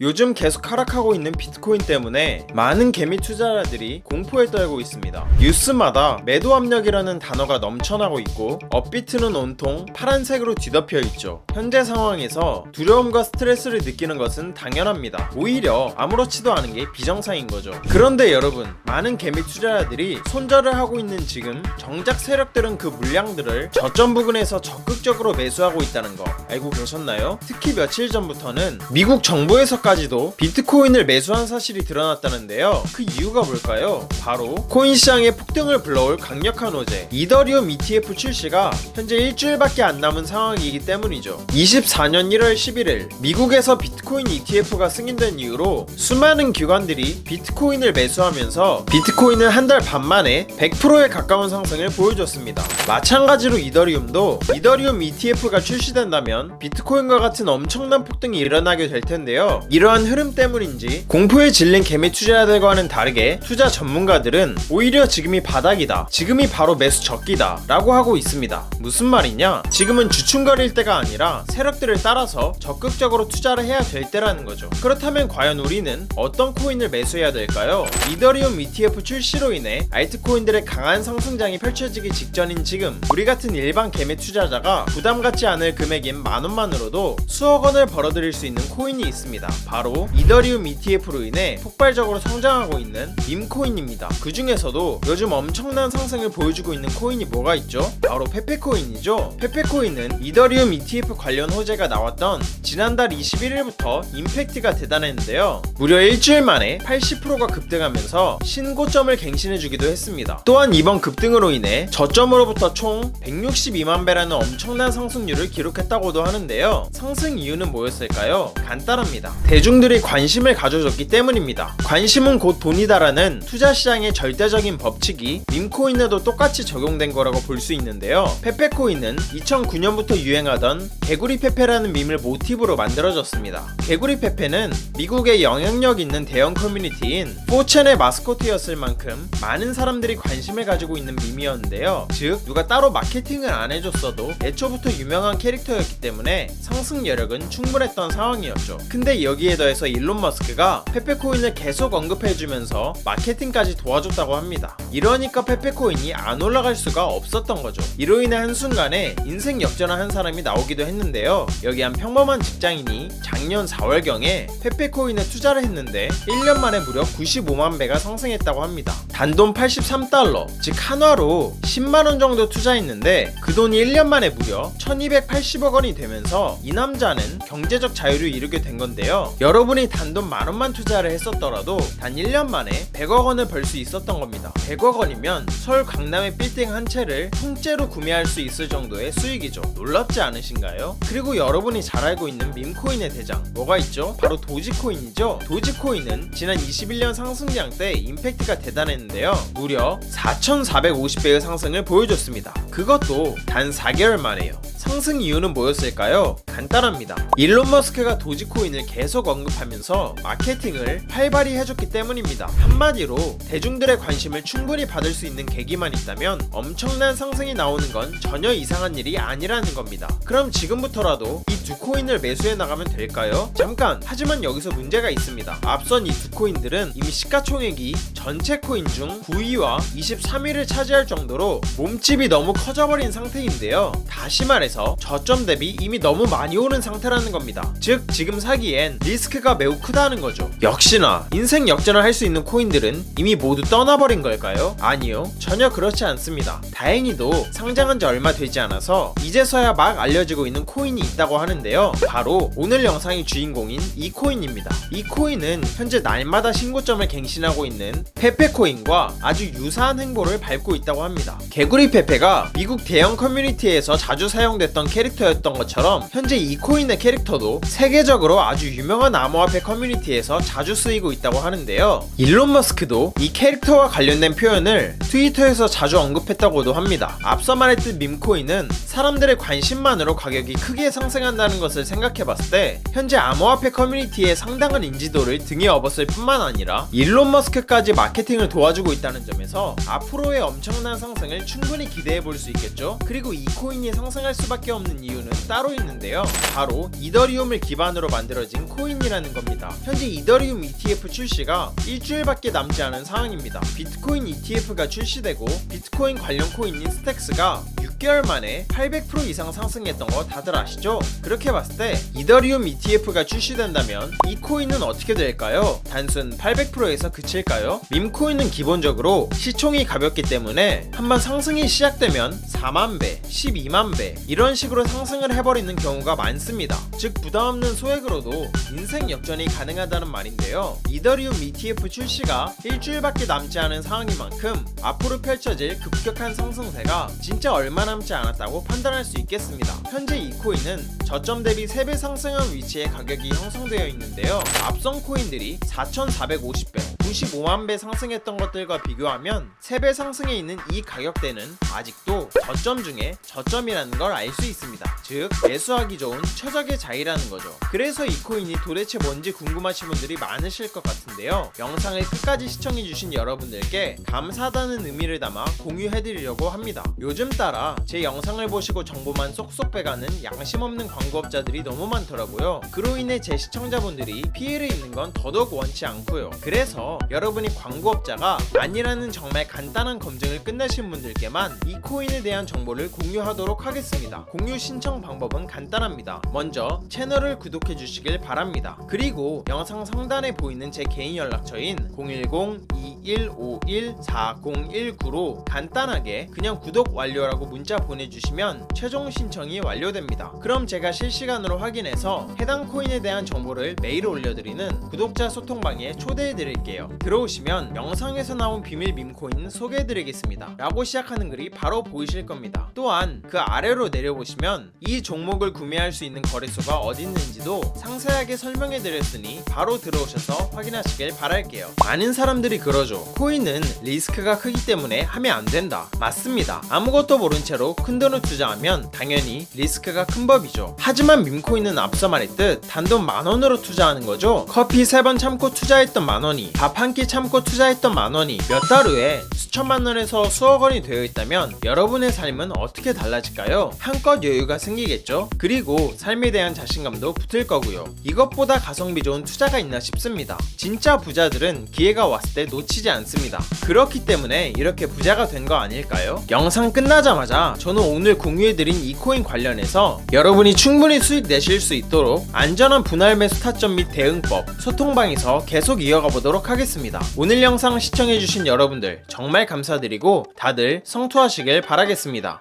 요즘 계속 하락하고 있는 비트코인 때문에 많은 개미 투자자들이 공포에 떨고 있습니다. 뉴스마다 매도 압력이라는 단어가 넘쳐나고 있고 업비트는 온통 파란색으로 뒤덮여 있죠. 현재 상황에서 두려움과 스트레스를 느끼는 것은 당연합니다. 오히려 아무렇지도 않은 게 비정상인 거죠. 그런데 여러분, 많은 개미 투자자들이 손절을 하고 있는 지금 정작 세력들은 그 물량들을 저점 부근에서 적극적으로 매수하고 있다는 거 알고 계셨나요? 특히 며칠 전부터는 미국 정부에서 까지도 비트코인을 매수한 사실이 드러났다는데요. 그 이유가 뭘까요? 바로 코인 시장의 폭등을 불러올 강력한 호재 이더리움 ETF 출시가 현재 일주일밖에 안 남은 상황이기 때문이죠. 24년 1월 11일 미국에서 비트코인 ETF가 승인된 이후로 수많은 기관들이 비트코인을 매수하면서 비트코인은 한 달 반 만에 100%에 가까운 상승을 보여줬습니다. 마찬가지로 이더리움도 이더리움 ETF가 출시된다면 비트코인과 같은 엄청난 폭등이 일어나게 될 텐데요. 이러한 흐름 때문인지 공포에 질린 개미 투자자들과는 다르게 투자 전문가들은 오히려 지금이 바닥이다. 지금이 바로 매수 적기다. 라고 하고 있습니다. 무슨 말이냐? 지금은 주춤거릴 때가 아니라 세력들을 따라서 적극적으로 투자를 해야 될 때라는 거죠. 그렇다면 과연 우리는 어떤 코인을 매수해야 될까요? 이더리움 ETF 출시로 인해 알트코인들의 강한 상승장이 펼쳐지기 직전인 지금 우리 같은 일반 개미 투자자가 부담 갖지 않을 금액인 만 원만으로도 수억 원을 벌어들일 수 있는 코인이 있습니다. 바로 이더리움 ETF로 인해 폭발적으로 성장하고 있는 밈코인입니다. 그 중에서도 요즘 엄청난 상승을 보여주고 있는 코인이 뭐가 있죠? 바로 페페코인이죠. 페페코인은 이더리움 ETF 관련 호재가 나왔던 지난달 21일부터 임팩트가 대단했는데요. 무려 일주일 만에 80%가 급등하면서 신고점을 갱신해주기도 했습니다. 또한 이번 급등으로 인해 저점으로부터 총 162만 배라는 엄청난 상승률을 기록했다고도 하는데요. 상승 이유는 뭐였을까요? 간단합니다. 대중들이 관심을 가져줬기 때문입니다. 관심은 곧 돈이다라는 투자 시장의 절대적인 법칙이 밈코인에도 똑같이 적용된 거라고 볼 수 있는데요. 페페코인은 2009년부터 유행하던 개구리 페페라는 밈을 모티브로 만들어졌습니다. 개구리 페페는 미국의 영향력 있는 대형 커뮤니티인 4chan의 마스코트였을 만큼 많은 사람들이 관심을 가지고 있는 밈이었는데요. 즉 누가 따로 마케팅을 안 해줬어도 애초부터 유명한 캐릭터였기 때문에 상승 여력은 충분했던 상황이었죠. 근데 여기 에 더해서 일론 머스크가 페페코인을 계속 언급해주면서 마케팅까지 도와줬다고 합니다. 이러니까 페페코인이 안 올라갈 수가 없었던 거죠. 이로 인해 한순간에 인생 역전을 한 사람이 나오기도 했는데요. 여기 한 평범한 직장인이 작년 4월경에 페페코인에 투자를 했는데 1년 만에 무려 95만 배가 상승했다고 합니다. 단돈 83달러, 즉 한화로 10만원 정도 투자했는데 그 돈이 1년 만에 무려 1280억 원이 되면서 이 남자는 경제적 자유를 이루게 된 건데요. 여러분이 단돈 만 원만 투자를 했었더라도 단 1년 만에 100억 원을 벌 수 있었던 겁니다. 100억 원이면 서울 강남의 빌딩 한 채를 통째로 구매할 수 있을 정도의 수익이죠. 놀랍지 않으신가요? 그리고 여러분이 잘 알고 있는 밈코인의 대장 뭐가 있죠? 바로 도지코인이죠. 도지코인은 지난 21년 상승장 때 임팩트가 대단했는데요. 무려 4,450배의 상승을 보여줬습니다. 그것도 단 4개월 만에요. 상승 이유는 뭐였을까요? 간단합니다. 일론 머스크가 도지코인을 계속 언급하면서 마케팅을 활발히 해줬기 때문입니다. 한마디로 대중들의 관심을 충분히 받을 수 있는 계기만 있다면 엄청난 상승이 나오는 건 전혀 이상한 일이 아니라는 겁니다. 그럼 지금부터라도 이 두 코인을 매수해 나가면 될까요? 잠깐! 하지만 여기서 문제가 있습니다. 앞선 이 두 코인들은 이미 시가총액이 전체 코인 중 9위와 23위를 차지할 정도로 몸집이 너무 커져버린 상태인데요. 다시 말해서 저점 대비 이미 너무 많이 오른 상태라는 겁니다. 즉 지금 사기엔 리스크가 매우 크다는 거죠. 역시나 인생 역전을 할 수 있는 코인들은 이미 모두 떠나버린 걸까요? 아니요. 전혀 그렇지 않습니다. 다행히도 상장한 지 얼마 되지 않아서 이제서야 막 알려지고 있는 코인이 있다고 하는데요. 바로 오늘 영상의 주인공인 이 코인입니다. 이 코인은 현재 날마다 신고점을 갱신하고 있는 페페코인과 아주 유사한 행보를 밟고 있다고 합니다. 개구리 페페가 미국 대형 커뮤니티에서 자주 사용됐던 캐릭터였던 것처럼 현재 이 코인의 캐릭터도 세계적으로 아주 유명 한 암호화폐 커뮤니티에서 자주 쓰이고 있다고 하는데요. 일론 머스크도 이 캐릭터와 관련된 표현을 트위터에서 자주 언급했다고도 합니다. 앞서 말했듯 밈코인은 사람들의 관심만으로 가격이 크게 상승한다는 것을 생각해봤을 때 현재 암호화폐 커뮤니티의 상당한 인지도를 등에 업었을 뿐만 아니라 일론 머스크까지 마케팅을 도와주고 있다는 점에서 앞으로의 엄청난 상승을 충분히 기대해 볼 수 있겠죠. 그리고 이 코인이 상승할 수밖에 없는 이유는 따로 있는데요. 바로 이더리움을 기반으로 만들어진 코인이라는 겁니다. 현재 이더리움 ETF 출시가 일주일밖에 남지 않은 상황입니다. 비트코인 ETF가 출시되고 비트코인 관련 코인인 스택스가 6개월 만에 800% 이상 상승했던 거 다들 아시죠? 그렇게 봤을 때 이더리움 ETF가 출시된다면 이 코인은 어떻게 될까요? 단순 800%에서 그칠까요? 밈코인은 기본적으로 시총이 가볍기 때문에 한번 상승이 시작되면 4만 배, 12만 배 이런 식으로 상승을 해버리는 경우가 많습니다. 즉 부담 없는 소액으로도 인생 역전이 가능하다는 말인데요. 이더리움 ETF 출시가 일주일밖에 남지 않은 상황인 만큼 앞으로 펼쳐질 급격한 상승세가 진짜 얼마 남지 않았다고 판단할 수 있겠습니다. 현재 이 코인은 저점 대비 3배 상승한 위치에 가격이 형성되어 있는데요. 앞선 코인들이 4,450배, 95만 배 상승했던 것들과 비교하면 3배 상승해 있는 이 가격대는 아직도 저점 중에 저점이라는 걸 알 수 있습니다. 즉 매수하기 좋은 최적의 자리라는 거죠. 그래서 이 코인이 도대체 뭔지 궁금하신 분들이 많으실 것 같은데요. 영상을 끝까지 시청해주신 여러분들께 감사하다는 의미를 담아 공유해드리려고 합니다. 요즘 따라 제 영상을 보시고 정보만 쏙쏙 빼가는 양심 없는 광 고업자들이 너무 많더라고요. 그로 인해 제 시청자분들이 피해를 입는 건 더더욱 원치 않고요. 그래서 여러분이 광고업자가 아니라는 정말 간단한 검증을 끝내신 분들께만 이 코인에 대한 정보를 공유하도록 하겠습니다. 공유 신청 방법은 간단합니다. 먼저 채널을 구독해 주시길 바랍니다. 그리고 영상 상단에 보이는 제 개인 연락처인 010-2151-4019로 간단하게 그냥 구독 완료라고 문자 보내주시면 최종 신청이 완료됩니다. 그럼 제가 실시간으로 확인해서 해당 코인에 대한 정보를 메일 올려드리는 구독자 소통방에 초대해 드릴게요. 들어오시면 영상에서 나온 비밀 밈코인 소개해 드리겠습니다. 라고 시작하는 글이 바로 보이실 겁니다. 또한 그 아래로 내려보시면 이 종목을 구매할 수 있는 거래소가 어디 있는지도 상세하게 설명해 드렸으니 바로 들어오셔서 확인하시길 바랄게요. 많은 사람들이 그러죠. 코인은 리스크가 크기 때문에 하면 안 된다. 맞습니다. 아무것도 모른 채로 큰 돈을 투자하면 당연히 리스크가 큰 법이죠. 하지만 밈코인은 앞서 말했듯 단돈 만 원으로 투자하는 거죠. 커피 세 번 참고 투자했던 만 원이 밥 한 끼 참고 투자했던 만 원이 몇 달 후에 수천만 원에서 수억 원이 되어 있다면 여러분의 삶은 어떻게 달라질까요? 한껏 여유가 생기겠죠? 그리고 삶에 대한 자신감도 붙을 거고요. 이것보다 가성비 좋은 투자가 있나 싶습니다. 진짜 부자들은 기회가 왔을 때 놓치지 않습니다. 그렇기 때문에 이렇게 부자가 된 거 아닐까요? 영상 끝나자마자 저는 오늘 공유해드린 이 코인 관련해서 여러분이 충분히 수익 내실 수 있도록 안전한 분할 매수 타점 및 대응법 소통방에서 계속 이어가 보도록 하겠습니다. 오늘 영상 시청해주신 여러분들 정말 감사드리고 다들 성투하시길 바라겠습니다.